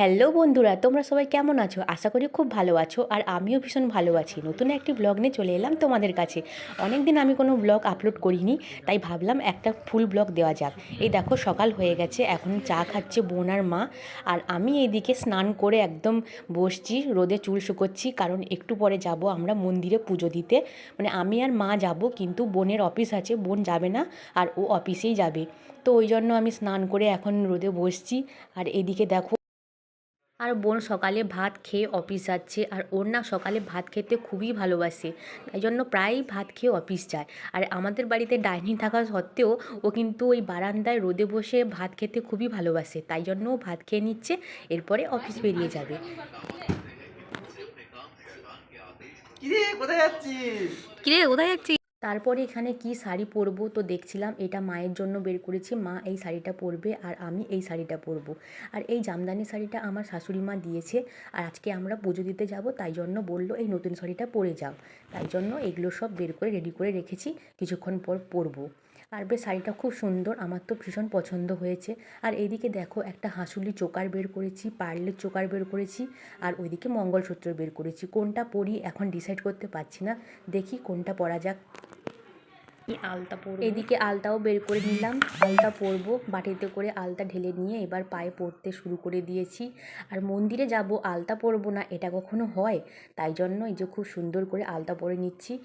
Hello বন্ধুরা, তোমরা সবাই কেমন আছো? আশা করি খুব ভালো আছো আর আমিও ভীষণ ভালো আছি। নতুন একটি ব্লগ নিয়ে চলে এলাম তোমাদের কাছে। অনেক দিন আমি কোনো ব্লগ আপলোড করিনি, তাই ভাবলাম একটা ফুল ব্লগ দেওয়া যাক। এই দেখো সকাল হয়ে গেছে, এখন চা খাচ্ছে বোন আর মা। আর আমি এইদিকে স্নান করে একদম বসছি, রোদে চুল শুকোচ্ছি, কারণ একটু পরে যাব আমরা মন্দিরে পুজো দিতে। মানে আমি আর মা যাব, কিন্তু বোনের অফিস আছে, বোন যাবে না, আর ও অফিসেই যাবে। তো ওই জন্য আমি স্নান করে এখন রোদে বসছি। আর এদিকে দেখো আর বোন সকালে ভাত খেয়ে অফিস যাচ্ছে আর ওর না সকালে ভাত খেতে খুবই ভালোবাসে। তাই জন্য প্রায়ই ভাত খেয়ে অফিস যায়। আর আমাদের বাড়িতে ডাইনিং থাকা সত্ত্বেও ও কিন্তু ওই বারান্দায় রোদে বসে ভাত খেতে খুবই ভালোবাসে। তাই জন্য ও ভাত খেয়ে নিচ্ছে এরপরে অফিস বেরিয়ে যাবে। কিরে কোথায় যাচ্ছিস? কিরে কোথায় যাচ্ছি তারপরে এখানে কি শাড়ি পরবো? তো দেখছিলাম এটা মায়ের জন্য বের করেছি। মা এই শাড়িটা পরবে আর আমি এই শাড়িটা পরবো। আর এই জামদানি শাড়িটা আমার শাশুড়ি মা দিয়েছে। আর আজকে আমরা পুজো দিতে যাব, তাই জন্য বলল, এই নতুন শাড়িটা পরে যাও। তাই জন্য এগুলো সব বের করে রেডি করে রেখেছি, কিছুক্ষণ পর পরবো। আর বেশ, শাড়িটা খুব সুন্দর, আমার তো ভীষণ পছন্দ হয়েছে। আর এইদিকে দেখো, একটা হাঁসুলি চোকার বের করেছি, পার্লের চোকার বের করেছি, আর ওইদিকে মঙ্গলসূত্র বের করেছি। কোনটা পরি এখন ডিসাইড করতে পারছি না। দেখি কোনটা পরা যাক। আলতা পরবো। এদিকে আলতাও বের করে নিলাম। আলতা পরবো, বাটিতে করে আলতা ঢেলে নিয়ে এবার পায়ে পড়তে শুরু করে দিয়েছি। আর মন্দিরে যাব, আলতা পরবো না, এটা কখনো হয়? তাই জন্য এই যে খুব সুন্দর করে আলতা পরে নিচ্ছি।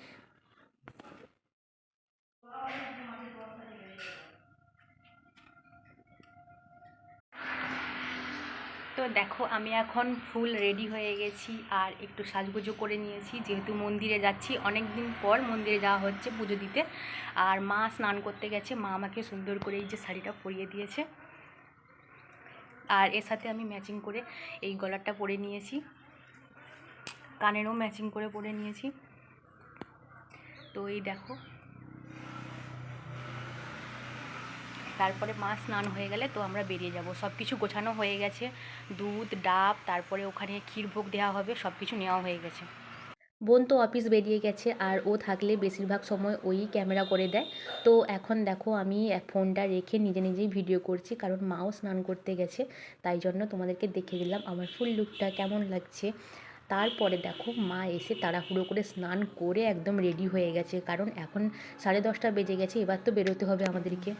দেখো, আমি এখন ফুল রেডি হয়ে গেছি আর একটু সাজগুজো করে নিয়েছি। যেহেতু মন্দিরে যাচ্ছি অনেক দিন পর মন্দিরে যাওয়া হচ্ছে পুজো দিতে। আর মা স্নান করতে গেছে, মা আমাকে সুন্দর করে এই যে শাড়িটা পরিয়ে দিয়েছে। আর এর সাথে আমি ম্যাচিং করে এই গলারটা পরে নিয়েছি। কানেরও ম্যাচিং করে পরে নিয়েছি। তো এই দেখো তারপরে মা স্নান হয়ে গেলে তো আমরা বেরিয়ে যাব। সব কিছু গোছানো হয়ে গেছে। দুধ, ডাব, তারপরে ওখানে ক্ষীরভোগ দেওয়া হবে, সব কিছু নেওয়া হয়ে গেছে। বোন তো অফিস বেরিয়ে গেছে আর ও থাকলে বেশিরভাগ সময় ওই ক্যামেরা করে দেয়। তো এখন দেখো আমি ফোনটা রেখে নিজে নিজেই ভিডিও করছি, কারণ মাও স্নান করতে গেছে, তাই জন্য তোমাদেরকে দেখে দিলাম আমার ফুল লুকটা কেমন লাগছে। তারপরে দেখো মা এসে তাড়াহুড়ো করে স্নান করে একদম রেডি হয়ে গেছে, কারণ এখন সাড়ে দশটা বেজে গেছে, এবার তো বেরোতে হবে আমাদেরকে।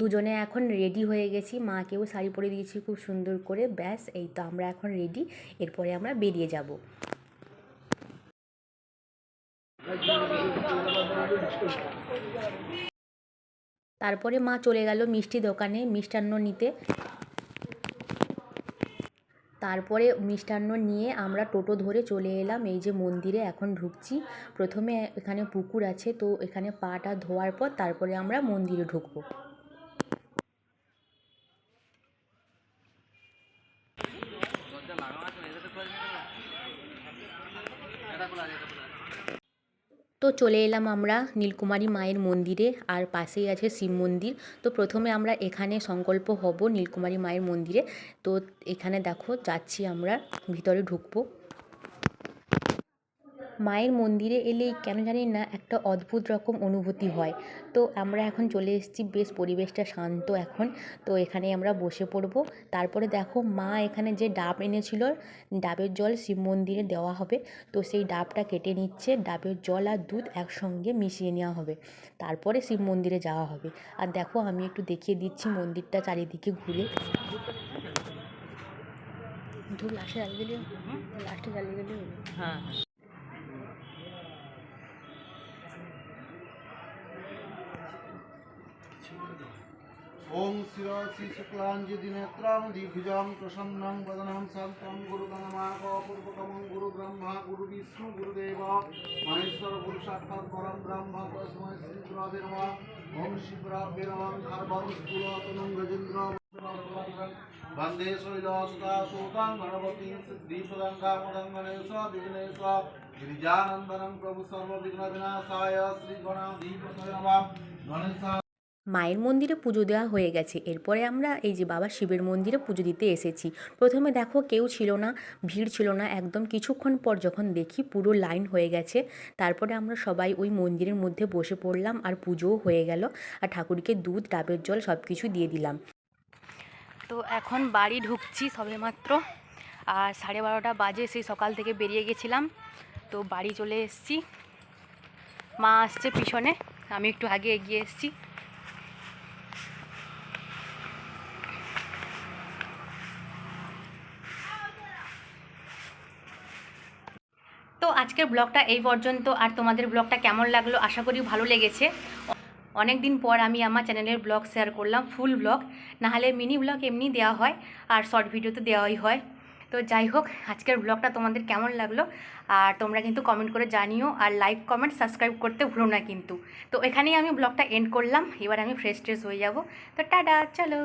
দুজনে এখন রেডি হয়ে গেছি। মাকেও শাড়ি পরে দিয়েছি খুব সুন্দর করে। ব্যাস, এই তো আমরা এখন রেডি এরপরে আমরা বেরিয়ে যাব। তারপরে মা চলে গেল মিষ্টি দোকানে মিষ্টান্ন নিতে। তারপরে মিষ্টান্ন নিয়ে আমরা টোটো ধরে চলে এলাম। এই যে মন্দিরে এখন ঢুকছি। প্রথমে এখানে পুকুর আছে, তো এখানে পাটা ধোয়ার পর তারপরে আমরা মন্দিরে ঢুকবো। তো চলে এলাম আমরা নীলকুমারী মায়ের মন্দিরে, আর পাশেই আছে শিব মন্দির। তো প্রথমে আমরা এখানে সংকল্প হব নীলকুমারী মায়ের মন্দিরে। তো এখানে দেখো, যাচ্ছি আমরা, ভিতরে ঢুকবো। মায়ের মন্দিরে এলেই কেন জানি না একটা অদ্ভুত রকম অনুভূতি হয়। তো আমরা এখন চলে এসেছি, বেশ পরিবেশটা শান্ত এখন। তো এখানে আমরা বসে পড়ব। তারপরে দেখো মা এখানে যে ডাব এনেছিল, ডাবের জল শিব মন্দিরে দেওয়া হবে। তো সেই ডাবটা কেটে নিচ্ছে, ডাবের জল আর দুধ একসঙ্গে মিশিয়ে নেওয়া হবে। তারপরে শিব মন্দিরে যাওয়া হবে। আর দেখো আমি একটু দেখিয়ে দিচ্ছি মন্দিরটা চারিদিকে ঘুরে। ধূপ লাস্টে জ্বালিয়ে দিলে লাস্টে জ্বালিয়ে দিলে হলো। হ্যাঁ ॐ शिरसि शुक्लाञ्जदिनेत्रां दिग्भुजां प्रसन्नं वदनं शान्तं गुरुगणमापूर्वकमं गुरुब्रह्मा गुरुविष्णु गुरुदेव महेश्वर गुरुसाक्षात् परं ब्रह्म तस्मै श्रीगुरवे नमः ॐ शिवराभ्ये नमः खर्वं स्थूलतनुं गजेन्द्र वन्दे शैलसुतासूतां गणपतिं सिद्धिपदं कामदं गणेश विघ्नेश गिरिजानन्दनं प्रभु सर्वविघ्नविनाशाय श्रीगणाधिपतये नमः गणेश মায়ের মন্দিরে পুজো দেওয়া হয়ে গেছে। এরপরে আমরা এই যে বাবা শিবের মন্দিরে পুজো দিতে এসেছি। প্রথমে দেখো কেউ ছিল না, ভিড় ছিল না, একদম কিছুক্ষণ পর যখন দেখি পুরো লাইন হয়ে গেছে, তারপরে আমরা সবাই ওই মন্দিরের মধ্যে বসে পড়লাম আর পুজোও হয়ে গেল আর ঠাকুরকে দুধ, ডাবের জল সব কিছু দিয়ে দিলাম। তো এখন বাড়ি ঢুকছি সবে মাত্র আর সাড়ে বারোটা বাজে, সেই সকাল থেকে বেরিয়ে গেছিলাম। তো বাড়ি চলে এসেছি। মা আসছে পিছনে, আমি একটু আগে এগিয়ে এসেছি। আজকের ব্লগটা এই পর্যন্ত। আর তোমাদের ব্লগটা কেমন লাগল আশা করি ভালো লেগেছে। অনেক দিন পর আমি আমার চ্যানেলের ব্লগ শেয়ার করলাম, ফুল ব্লগ। নাহলে মিনি ব্লগ এমনি দেওয়া হয় আর শর্ট ভিডিও তো দেওয়াই হয়। তো যাই হোক, আজকের ব্লগটা তোমাদের কেমন লাগল? আর তোমরা কিন্তু কমেন্ট করে জানিও আর লাইক কমেন্ট সাবস্ক্রাইব করতে ভুলো না কিন্তু। তো এখানেই আমি ব্লগটা এন্ড করলাম। এবার আমি ফ্রেশ ট্রেশ হয়ে যাব। তো টাটা, চলো।